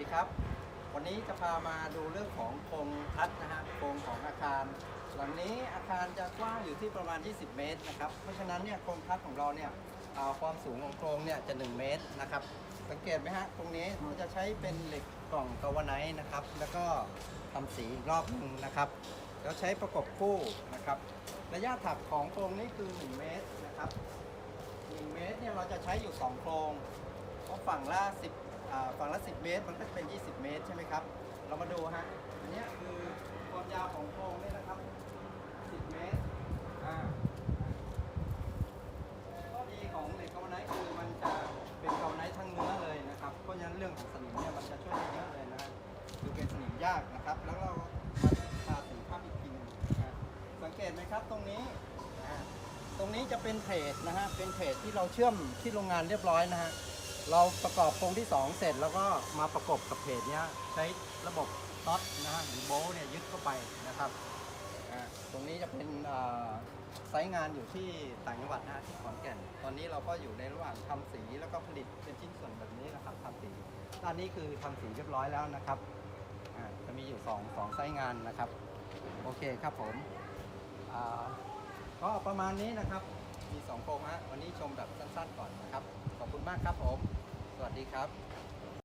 ดีครับ วันนี้จะพามาดูเรื่องของโครงทัศนะฮะโครงของอาคาร หลังนี้อาคารจะกว้างอยู่ที่ประมาณ 20 เมตรนะครับ เพราะฉะนั้นเนี่ยโครงทัศของเราเนี่ยความสูงของโครงเนี่ยจะ 1 เมตรนะครับ สังเกตไหมฮะตรงนี้เราจะใช้เป็นเหล็กกล่องกาวไนท์นะครับ แล้วก็ทำสีอีกรอบหนึงนะครับ แล้วใช้ประกบคู่นะครับ ระยะถักของโครงนี้คือ 1 เมตรนะครับ 1 เมตรเนี่ยเราจะใช้อยู่ 2 โครง ฝั่งละ10อ่าฝั่งละ 10 เมตร มันก็จะเป็น 20 เมตรใช่ไหมครับ เรามาดูฮะ อันเนี้ยคือความยาวของโครงเนี่ยนะครับ 10 เมตร อ่า ข้อดีของเหล็กกาวไนท์คือมันจะเป็นกาวไนท์ทั้งเนื้อเลยนะครับ เพราะฉะนั้นเรื่องของสนิมเนี่ยมันจะช่วยได้เยอะเลยนะคือเป็นสนิมยากนะครับ แล้วเรามาทาสีภาพอีกทีหนึงนะสังเกตไหมครับตรงนี้อ่าตรงนี้จะเป็นเพจนะฮะ เป็นเพจที่เราเชื่อมที่โรงงานเรียบร้อยนะฮะ เราประกอบโครงที่ 2 เสร็จแล้วก็มาประกบกับเพจเนี้ยใช้ระบบน็อตนะฮะหรือโบลต์เนี่ยยึดเข้าไปนะครับอ่าตรงนี้จะเป็นอ่าไซต์งานอยู่ที่ต่างจังหวัดนะฮะที่ขอนแก่น ตอนนี้เราก็อยู่ในระหว่างทำสีแล้วก็ผลิตเป็นชิ้นส่วนแบบนี้นะครับทำสีด้านนี้คือทำสีเรียบร้อยแล้วนะครับอ่าจะมีอยู่2งไซต์งานนะครับ โอเคครับผมอ่าก็ประมาณนี้นะครับ มี2โครงฮะวันนี้ชมแบบสั้นๆก่อนนะครับ ครับ